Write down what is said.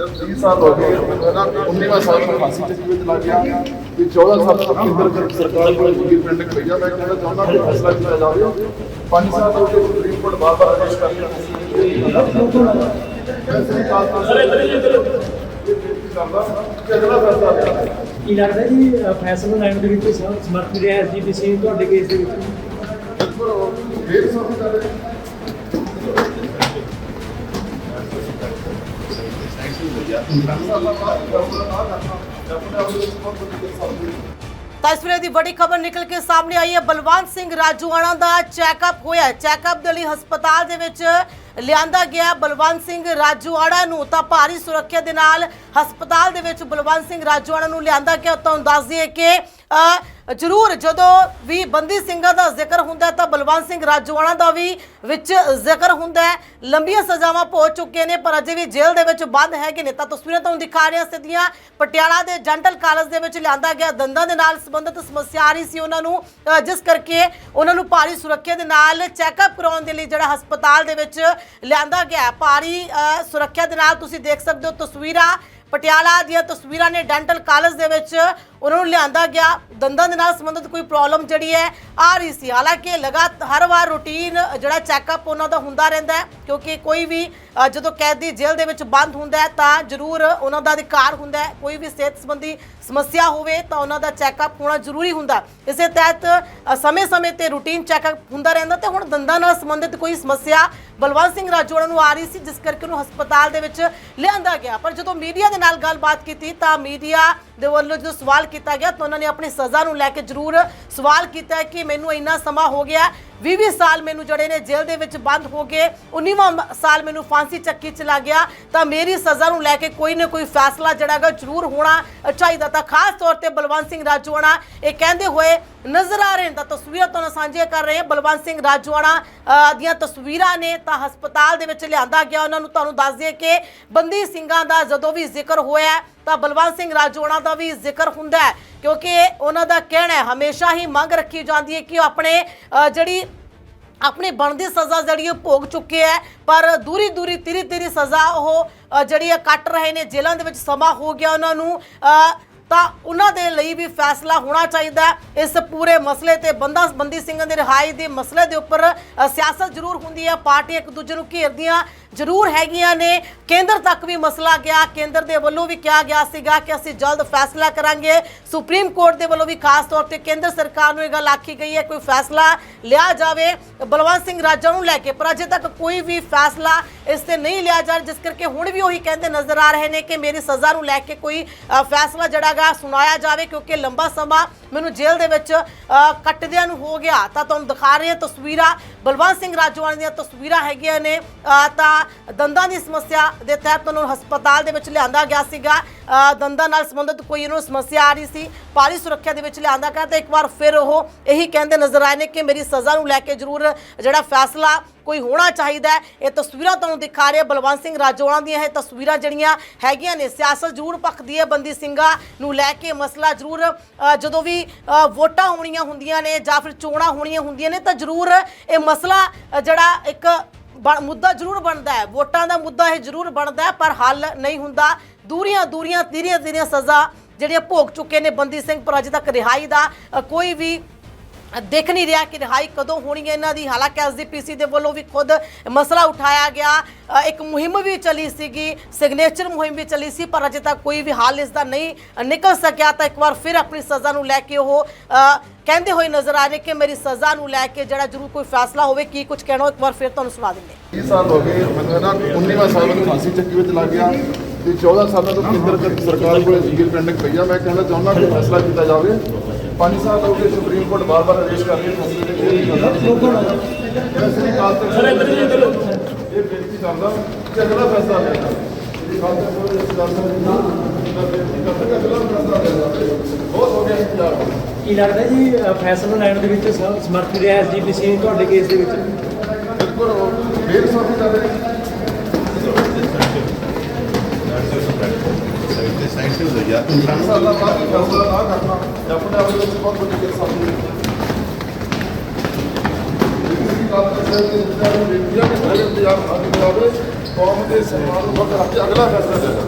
ਜਦ 30 ਸਾਲ ਹੋ ਗਏ ਮੇਰਾ 19ਵਾਂ ਸਾਲ ਮੈਂ ਫਾਂਸੀ ਚੱਕੀ ਵਿੱਚ ਲੱਗ ਗਿਆ ਤੇ 14 ਸਾਲ ਤੱਕ ਕੇਂਦਰ ਸਰਕਾਰ ਕੋਲ ਜੁਗੀ ਪਿੰਡ ਭਈਆ ਮੈਂ ਕਹਿੰਦਾ ਚਾਹੁੰਦਾ ਕਿ ਫੈਸਲਾ ਕੀਤਾ ਜਾਵੇ 5 ਸਾਲ ਹੋ ਗਏ ਸੁਪਰੀਮ ਕੋਰਟ ਬਾਰ-ਬਾਰ ਆਦੇਸ਼ ਕਰ ਰਿਹਾ ਵੈਸੇ ਕਾਲ ਤੋਂ ਕਰਦਾ ਕਿ ਅਗਲਾ ਫੈਸਲਾ ਲਿਆ ਕੀ ਲੱਗਦਾ ਜੀ ਅ, ਫੈਸਲਾ ਲੈਣ ਦੇ ਵਿੱਚ ਸਮ- ਸਮਰਥ ਰਿਹਾ ਐਸਜੀਪੀਸੀ ਤੁਹਾਡੇ ਕੇਸ ਦੇ ਵਿੱਚ? ਬਿਲਕੁਲ ਡੇਢ ਸਾਲ ਦੀ ਗੱਲ ਹੈ ਤਾਂ ਇਸ ਵੇਲੇ ਦੀ ਵੱਡੀ ਖਬਰ ਨਿਕਲ ਕੇ ਸਾਹਮਣੇ ਆਈ ਹੈ। ਬਲਵੰਤ ਸਿੰਘ ਰਾਜੂਆਣਾ ਦਾ ਚੈੱਕਅਪ ਹੋਇਆ ਚੈੱਕਅਪ ਦੇ ਲਈ ਹਸਪਤਾਲ ਦੇ ਵਿੱਚ ਲਿਆਂਦਾ ਗਿਆ ਬਲਵੰਤ ਸਿੰਘ ਰਾਜੂਆਣਾ ਨੂੰ ਤਾਂ ਭਾਰੀ ਸੁਰੱਖਿਆ ਦੇ ਨਾਲ ਹਸਪਤਾਲ ਦੇ ਵਿੱਚ ਬਲਵੰਤ ਸਿੰਘ ਰਾਜੂਆਣਾ ਨੂੰ ਲਿਆਂਦਾ ਗਿਆ। ਤੁਹਾਨੂੰ ਦੱਸ ਦਈਏ ਕਿ ਅ, ਜ਼ਰੂਰ, ਜਦੋਂ ਵੀ ਬੰਦੀ ਸਿੰਘਾਂ ਦਾ ਜ਼ਿਕਰ ਹੁੰਦਾ ਤਾਂ ਬਲਵੰਤ ਸਿੰਘ ਰਾਜੂਆਣਾ ਦਾ ਵੀ ਵਿੱਚ ਜ਼ਿਕਰ ਹੁੰਦਾ ਹੈ। ਲੰਬੀਆਂ ਸਜ਼ਾਵਾਂ ਪਹੁੰਚ ਚੁੱਕੇ ਨੇ, ਪਰ ਅਜੇ ਵੀ ਜੇਲ੍ਹ ਦੇ ਵਿੱਚ ਬੰਦ ਹੈਗੇ ਨੇ। ਤਾਂ ਤਸਵੀਰਾਂ ਤੁਹਾਨੂੰ ਦਿਖਾ ਰਹੇ ਹਾਂ, ਸਿੱਧੀਆਂ ਪਟਿਆਲਾ ਦੇ ਜੈਂਟਲ ਕਾਲਜ ਦੇ ਵਿੱਚ ਲਿਆਂਦਾ ਗਿਆ ਦੰਦਾਂ ਦੇ ਨਾਲ ਸੰਬੰਧਿਤ ਸਮੱਸਿਆ ਆ ਰਹੀ ਸੀ ਉਹਨਾਂ ਨੂੰ। ਜਿਸ ਕਰਕੇ ਉਹਨਾਂ ਨੂੰ ਭਾਰੀ ਸੁਰੱਖਿਆ ਦੇ ਨਾਲ ਚੈੱਕਅਪ ਕਰਾਉਣ ਦੇ ਲਈ ਜਿਹੜਾ ਹਸਪਤਾਲ ਦੇ ਵਿੱਚ ਲਿਆਂਦਾ ਗਿਆ। ਭਾਰੀ ਸੁਰੱਖਿਆ ਦੇ ਨਾਲ ਤੁਸੀਂ ਦੇਖ ਸਕਦੇ ਹੋ ਤਸਵੀਰਾਂ। ਪਟਿਆਲਾ ਦੀਆਂ ਤਸਵੀਰਾਂ ਨੇ ਡੈਂਟਲ ਕਾਲਜ ਦੇ ਵਿੱਚ ਉਹਨਾਂ ਨੂੰ ਲਿਆਂਦਾ ਗਿਆ। ਦੰਦਾਂ ਦੇ ਨਾਲ ਸੰਬੰਧਿਤ ਕੋਈ ਪ੍ਰੋਬਲਮ ਜਿਹੜੀ ਹੈ, ਆ ਰਹੀ ਸੀ। ਹਾਲਾਂਕਿ ਲਗਾਤਾਰ ਹਰ ਵਾਰ ਰੂਟੀਨ ਜਿਹੜਾ ਚੈੱਕਅਪ ਉਹਨਾਂ ਦਾ ਹੁੰਦਾ ਰਹਿੰਦਾ ਹੈ, ਕਿਉਂਕਿ ਕੋਈ ਵੀ ਜਦੋਂ ਕੈਦੀ ਜੇਲ੍ਹ ਦੇ ਵਿੱਚ ਬੰਦ ਹੁੰਦਾ ਹੈ, ਤਾਂ ਜ਼ਰੂਰ ਉਹਨਾਂ ਦਾ ਅਧਿਕਾਰ ਹੁੰਦਾ ਹੈ। ਕੋਈ ਵੀ ਸਿਹਤ ਸੰਬੰਧੀ ਸਮੱਸਿਆ ਹੋਵੇ, ਤਾਂ ਉਹਨਾਂ ਦਾ ਚੈੱਕਅਪ ਹੋਣਾ ਜ਼ਰੂਰੀ ਹੁੰਦਾ ਇਸੇ ਤਹਿਤ ਸਮੇਂ-ਸਮੇਂ ਤੇ ਰੂਟੀਨ ਚੈੱਕਅਪ ਹੁੰਦਾ ਰਹਿੰਦਾ ਤੇ ਹੁਣ ਦੰਦਾਂ ਨਾਲ ਸੰਬੰਧਿਤ ਕੋਈ ਸਮੱਸਿਆ ਬਲਵੰਤ ਸਿੰਘ ਰਾਜੋੜਾ ਨੂੰ ਆ ਰਹੀ ਸੀ, ਜਿਸ ਕਰਕੇ ਉਹਨੂੰ ਹਸਪਤਾਲ ਦੇ ਵਿੱਚ ਲਿਆਂਦਾ ਗਿਆ। ਪਰ ਜਦੋਂ ਮੀਡੀਆ ਦੇ ਨਾਲ ਗੱਲਬਾਤ ਕੀਤੀ ਤਾਂ ਮੀਡੀਆ ਦੇ ਵੱਲੋਂ ਜਦੋਂ ਸਵਾਲ ਕੀਤਾ ਗਿਆ ਤਾਂ ਉਹਨਾਂ ਨੇ ਆਪਣੀ ਸਜ਼ਾ ਨੂੰ ਲੈ ਕੇ ਜ਼ਰੂਰ ਸਵਾਲ ਕੀਤਾ ਕਿ ਮੈਨੂੰ ਇੰਨਾ ਸਮਾਂ ਹੋ ਗਿਆ 20 ਸਾਲ ਮੈਨੂੰ ਜਿਹੜੇ ਨੇ ਜੇਲ੍ਹ ਦੇ ਵਿੱਚ ਬੰਦ ਹੋ ਗਏ 19ਵਾਂ ਸਾਲ ਮੈਨੂੰ ਫਾਂਸੀ ਚੱਕੀ ਚ ਲੱਗ ਗਿਆ, ਤਾਂ ਮੇਰੀ ਸਜ਼ਾ ਨੂੰ ਲੈ ਕੇ ਕੋਈ ਨਾ ਕੋਈ ਫੈਸਲਾ ਜਿਹੜਾ ਹੈਗਾ ਜ਼ਰੂਰ ਹੋਣਾ ਚਾਹੀਦਾ ਤਾਂ ਖਾਸ ਤੌਰ ਤੇ ਬਲਵੰਤ ਸਿੰਘ ਰਾਜੋਆਣਾ, ਇਹ ਕਹਿੰਦੇ ਹੋਏ ਨਜ਼ਰ ਆ ਰਹੇ ਨੇ ਤਾਂ ਤਸਵੀਰਾਂ ਤੁਹਾਨੂੰ ਸਾਂਝੀਆਂ ਕਰ ਰਹੇ ਹਾਂ ਬਲਵੰਤ ਸਿੰਘ ਰਾਜੋਆਣਾ ਦੀਆਂ ਤਸਵੀਰਾਂ ਨੇ ਤਾਂ ਹਸਪਤਾਲ ਦੇ ਵਿੱਚ ਲਿਆਂਦਾ ਗਿਆ, ਉਹਨਾਂ ਨੂੰ ਤੁਹਾਨੂੰ ਦੱਸ ਦਈਏ ਕਿ ਬੰਦੀ ਸਿੰਘਾਂ ਦਾ ਜਦੋਂ ਵੀ ਜ਼ਿਕਰ ਹੋਇਆ ਤਾਂ ਬਲਵੰਤ ਸਿੰਘ ਰਾਜੋਆਣਾ ਦਾ ਵੀ ਜ਼ਿਕਰ ਹੁੰਦਾ ਹੈ ਕਿਉਂਕਿ ਉਹਨਾਂ ਦਾ ਕਹਿਣਾ ਹੈ ਹਮੇਸ਼ਾ ਹੀ ਮੰਗ ਰੱਖੀ ਜਾਂਦੀ ਹੈ ਕਿ ਉਹ ਆਪਣੇ ਅ, ਜਿਹੜੀ ਆਪਣੀ ਬਣਦੀ ਸਜ਼ਾ ਜਿਹੜੀ ਉਹ ਭੋਗ ਚੁੱਕੇ ਹੈ ਪਰ ਦੂਰੀ ਦੂਰੀ ਤਿਰੀ ਤਿਰੀ ਸਜ਼ਾ ਉਹ ਅ, ਜਿਹੜੀ ਹੈ ਕੱਟ ਰਹੇ ਨੇ ਜੇਲ੍ਹਾਂ ਦੇ ਵਿੱਚ ਸਮਾਂ ਹੋ ਗਿਆ ਉਹਨਾਂ ਨੂੰ ਅ, ਤਾਂ ਉਹਨਾਂ ਦੇ ਲਈ ਵੀ ਫੈਸਲਾ ਹੋਣਾ ਚਾਹੀਦਾ ਹੈ। ਇਸ ਪੂਰੇ ਮਸਲੇ ਤੇ ਬੰਦਾ ਬੰਦੀ ਸਿੰਘਾਂ ਦੇ ਰਿਹਾਈ ਦੇ ਮਸਲੇ ਦੇ ਉੱਪਰ ਅ, ਸਿਆਸਤ ਜ਼ਰੂਰ ਹੁੰਦੀ ਹੈ ਪਾਰਟੀਆਂ ਇੱਕ ਦੂਜੇ ਨੂੰ ਘੇਰਦੀਆਂ ਜ਼ਰੂਰ ਹੈਗੀਆਂ ਨੇ। ਕੇਂਦਰ ਤੱਕ ਵੀ ਮਸਲਾ ਗਿਆ। ਕੇਂਦਰ ਦੇ ਵੱਲੋਂ ਵੀ ਕਿਹਾ ਗਿਆ ਸੀਗਾ ਕਿ ਅਸੀਂ ਜਲਦ ਫੈਸਲਾ ਕਰਾਂਗੇ। ਸੁਪਰੀਮ ਕੋਰਟ ਦੇ ਵੱਲੋਂ ਵੀ ਖਾਸ ਤੌਰ ਤੇ ਕੇਂਦਰ ਸਰਕਾਰ ਨੂੰ ਇਹ ਗੱਲ ਆਖੀ ਗਈ ਹੈ, ਕੋਈ ਫੈਸਲਾ ਲਿਆ ਜਾਵੇ। ਬਲਵੰਤ ਸਿੰਘ ਰਾਜਾ ਨੂੰ ਲੈ ਕੇ ਪਰ ਅਜੇ ਤੱਕ ਕੋਈ ਵੀ ਫੈਸਲਾ ਇਸ ਤੇ ਨਹੀਂ ਲਿਆ ਜਾ ਜਿਸ ਕਰਕੇ ਹੁਣ ਵੀ ਉਹੀ ਕਹਿੰਦੇ ਨਜ਼ਰ ਆ ਰਹੇ ਨੇ ਕਿ ਮੇਰੀ ਸਜ਼ਾ ਨੂੰ ਲੈ ਕੇ ਕੋਈ ਫੈਸਲਾ ਜਿਹੜਾ ਗਾ ਸੁਣਾਇਆ ਜਾਵੇ ਕਿਉਂਕਿ ਲੰਬਾ ਸਮਾਂ ਮੈਨੂੰ ਜੇਲ੍ਹ ਦੇ ਵਿੱਚ ਕੱਟਦਿਆਂ ਨੂੰ ਹੋ ਗਿਆ। ਤਾਂ ਤੁਹਾਨੂੰ ਦਿਖਾ ਰਹੇ ਹਾਂ ਤਸਵੀਰਾਂ। ਬਲਵੰਤ ਸਿੰਘ ਰਾਜਵਾਨ ਦੀਆਂ ਤਸਵੀਰਾਂ ਹੈਗੀਆਂ ਨੇ। ਤਾਂ ਦੰਦਾਂ ਦੀ ਸਮੱਸਿਆ ਦੇ ਤਹਿਤ ਉਹਨੂੰ ਹਸਪਤਾਲ ਦੇ ਵਿੱਚ ਲਿਆਂਦਾ ਗਿਆ ਸੀਗਾ। ਦੰਦਾਂ ਨਾਲ ਸੰਬੰਧਿਤ ਕੋਈ ਉਹਨੂੰ ਸਮੱਸਿਆ ਆ ਰਹੀ ਸੀ। ਭਾਰੀ ਸੁਰੱਖਿਆ ਦੇ ਵਿੱਚ ਲਿਆਂਦਾ ਗਿਆ ਤਾਂ ਇੱਕ ਵਾਰ ਫਿਰ ਉਹ ਇਹੀ ਕਹਿੰਦੇ ਨਜ਼ਰ ਆਏ ਨੇ ਕਿ ਮੇਰੀ ਸਜ਼ਾ ਨੂੰ ਲੈ ਕੇ ਜ਼ਰੂਰ ਜਿਹੜਾ ਫੈਸਲਾ ਕੋਈ ਹੋਣਾ ਚਾਹੀਦਾ ਇਹ ਤਸਵੀਰਾਂ ਤੁਹਾਨੂੰ ਦਿਖਾ ਰਿਹਾ ਬਲਵੰਤ ਸਿੰਘ ਰਾਜੋਆਣਾ ਦੀਆਂ। ਇਹ ਤਸਵੀਰਾਂ ਜਿਹੜੀਆਂ ਹੈਗੀਆਂ ਨੇ, ਸਿਆਸਤ ਜ਼ਰੂਰ ਪੱਖਦੀ ਹੈ ਬੰਦੀ ਸਿੰਘਾਂ ਨੂੰ ਲੈ ਕੇ। ਮਸਲਾ ਜ਼ਰੂਰ ਜਦੋਂ ਵੀ ਵੋਟਾਂ ਹੋਣੀਆਂ ਹੁੰਦੀਆਂ ਨੇ ਜਾਂ ਫਿਰ ਚੋਣਾਂ ਹੋਣੀਆਂ ਹੁੰਦੀਆਂ ਨੇ ਤਾਂ ਜ਼ਰੂਰ ਇਹ ਮਸਲਾ ਜਿਹੜਾ ਇੱਕ ਬਣ- ਮੁੱਦਾ ਜ਼ਰੂਰ ਬਣਦਾ ਹੈ। ਵੋਟਾਂ ਦਾ ਮੁੱਦਾ ਇਹ ਜ਼ਰੂਰ ਬਣਦਾ ਹੈ ਪਰ ਹੱਲ ਨਹੀਂ ਹੁੰਦਾ। ਦੂਰੀਆਂ ਦੂਰੀਆਂ ਤੀਰੀਆਂ ਤੀਰੀਆਂ ਸਜ਼ਾ ਜਿਹੜੀਆਂ ਭੋਗ ਚੁੱਕੇ ਨੇ ਬੰਦੀ ਸਿੰਘ ਪਰ ਅਜੇ ਤੱਕ ਰਿਹਾਈ ਦਾ ਅ, ਕੋਈ ਵੀ ਦੇਖ ਨਹੀਂ ਰਿਹਾ ਕਿ ਰਿਹਾਈ ਕਦੋਂ ਹੋਣੀ ਹੈ ਇਹਨਾਂ ਦੀ। ਹਾਲਾਂਕਿ ਐਸਜੀਪੀਸੀ ਦੇ ਵੱਲੋਂ ਵੀ ਖੁਦ ਮਸਲਾ ਉਠਾਇਆ ਗਿਆ। ਇੱਕ ਮੁਹਿੰਮ ਵੀ ਚੱਲੀ ਸੀਗੀ ਸਿਗਨੇਚਰ ਮੁਹਿੰਮ ਵੀ ਚੱਲੀ ਸੀ, ਪਰ ਅਜੇ ਤੱਕ ਕੋਈ ਵੀ ਹੱਲ ਇਸ ਦਾ ਨਹੀਂ ਨਿਕਲ ਸਕਿਆ। ਤਾਂ ਇੱਕ ਵਾਰ ਫਿਰ ਆਪਣੀ ਸਜ਼ਾ ਨੂੰ ਲੈ ਕੇ ਉਹ ਕਹਿੰਦੇ ਹੋਏ ਨਜ਼ਰ ਆ ਰਹੇ ਕਿ ਮੇਰੀ ਸਜ਼ਾ ਨੂੰ ਲੈ ਕੇ ਜਿਹੜਾ ਜ਼ਰੂਰ ਕੋਈ ਫੈਸਲਾ ਹੋਵੇ, ਕੀ ਕੁਝ ਕਹਿਣਾ ਇੱਕ ਵਾਰ ਫਿਰ ਤੁਹਾਨੂੰ ਸੁਣਾ ਦਿੰਦੇ ਹਾਂ। 30 ਸਾਲ ਹੋ ਗਏ ਮੇਰਾ 19ਵਾਂ ਸਾਲ ਮੈਨੂੰ ਫਾਂਸੀ ਚੱਕੀ ਵਿੱਚ ਲੱਗ ਗਿਆ। ਤੇ 14 ਸਾਲਾਂ ਤੋਂ ਕੇਂਦਰ ਸਰਕਾਰ ਕੋਲ ਜੁਗੀ ਪਿੰਡ ਭਈਆ ਮੈਂ ਕਹਿੰਦਾ ਚਾਹੁੰਦਾ ਕਿ ਫੈਸਲਾ ਕੀਤਾ ਜਾਵੇ। 5 ਸਾਲ ਹੋ ਗਏ ਸੁਪਰੀਮ ਕੋਰਟ ਬਾਰ-ਬਾਰ ਆਦੇਸ਼ ਕਰ ਰਹੀ ਹੈ ਫੈਸਲੇ ਤੇ ਕੋਈ ਨਹੀਂ ਹੁੰਦਾ ਵੈਸੇ ਕਾਲ ਤੋਂ ਇਹ ਬੇਨਤੀ ਕਰਦਾ ਕਿ ਅਗਲਾ ਫੈਸਲਾ ਕਾਲ ਤੋਂ ਕੋਈ ਇਸ ਗੱਲ ਦਾ ਨਹੀਂ ਬੇਨਤੀ ਕਰਦਾ ਕਿ ਅਗਲਾ ਫੈਸਲਾ ਲਿਆ ਜਾਵੇ ਬਹੁਤ ਹੋ ਗਿਆ ਇੰਤਜ਼ਾਰ। ਕੀ ਲੱਗਦਾ ਜੀ ਫੈਸਲਾ ਲੈਣ ਦੇ ਵਿੱਚ ਸਮਰਥ ਰਿਹਾ ਐਸਜੀਪੀਸੀ ਤੁਹਾਡੇ ਕੇਸ ਦੇ ਵਿੱਚ? ਬਿਲਕੁਲ ਡੇਢ ਸਾਲ ਦੀ ਗੱਲ ਹੈ ਸਾਲਾਂ ਬਾਅਦ ਫੈਸਲਾ ਨਾ ਕਰਨਾ ਇਹ ਆਪਣੇ ਆਪ ਵਿੱਚ ਬਹੁਤ ਵੱਡੀ ਗੱਲ ਸਾਹਮਣੇ ਇਸੇ ਇੰਤਜ਼ਾਰ ਹੱਥ ਕਰਾਵੇ ਕੌਮ ਦੇ ਸਨਮਾਨ ਨੂੰ ਬਰਕਰਾਰ ਰੱਖ ਕੇ ਅਗਲਾ ਫੈਸਲਾ ਲੈਣਾ